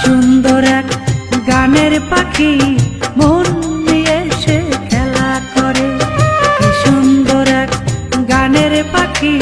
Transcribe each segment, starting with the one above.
সুন্দর এক গানের পাখি মন নিয়ে সে খেলা করে। সুন্দর এক গানের পাখি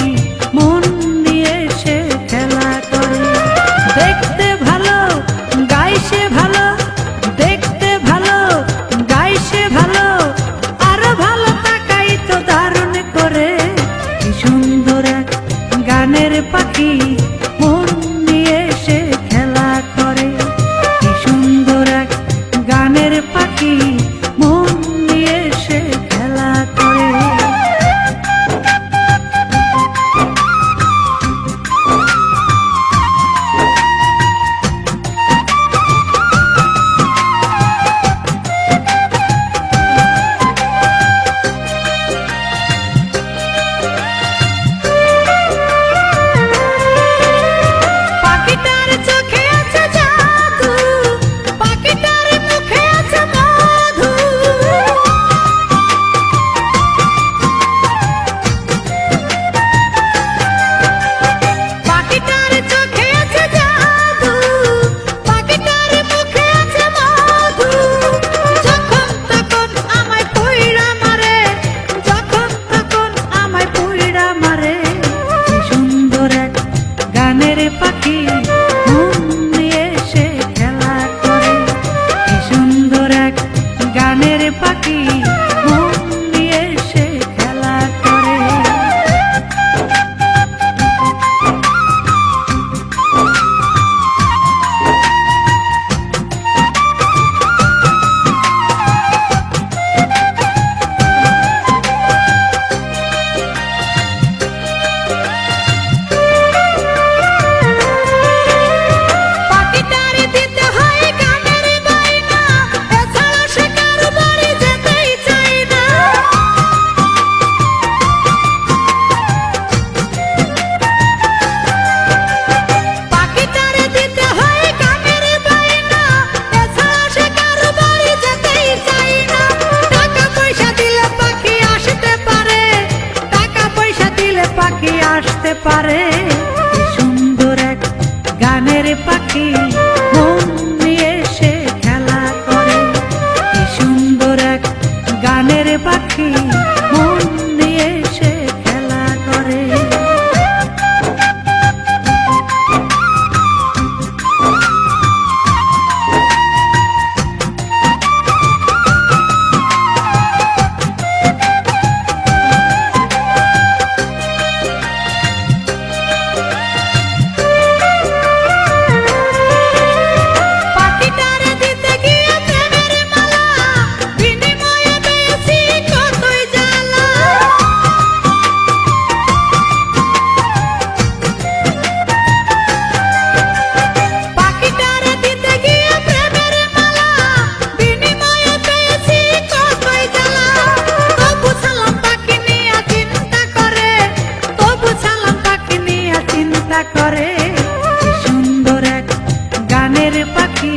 গানের পাখি,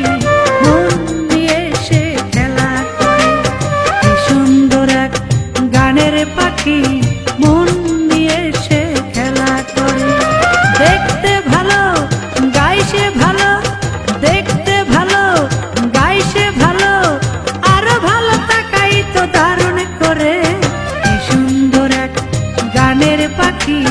মন দিয়ে সে খেলা করে। সুন্দর এক গানের পাখি, মন দিয়ে সে খেলা করে। দেখতে ভালো, গাই সে ভালো, দেখতে ভালো, গাই সে ভালো, আরও ভালো তাকাই তো দারুণ করে। সুন্দর এক গানের পাখি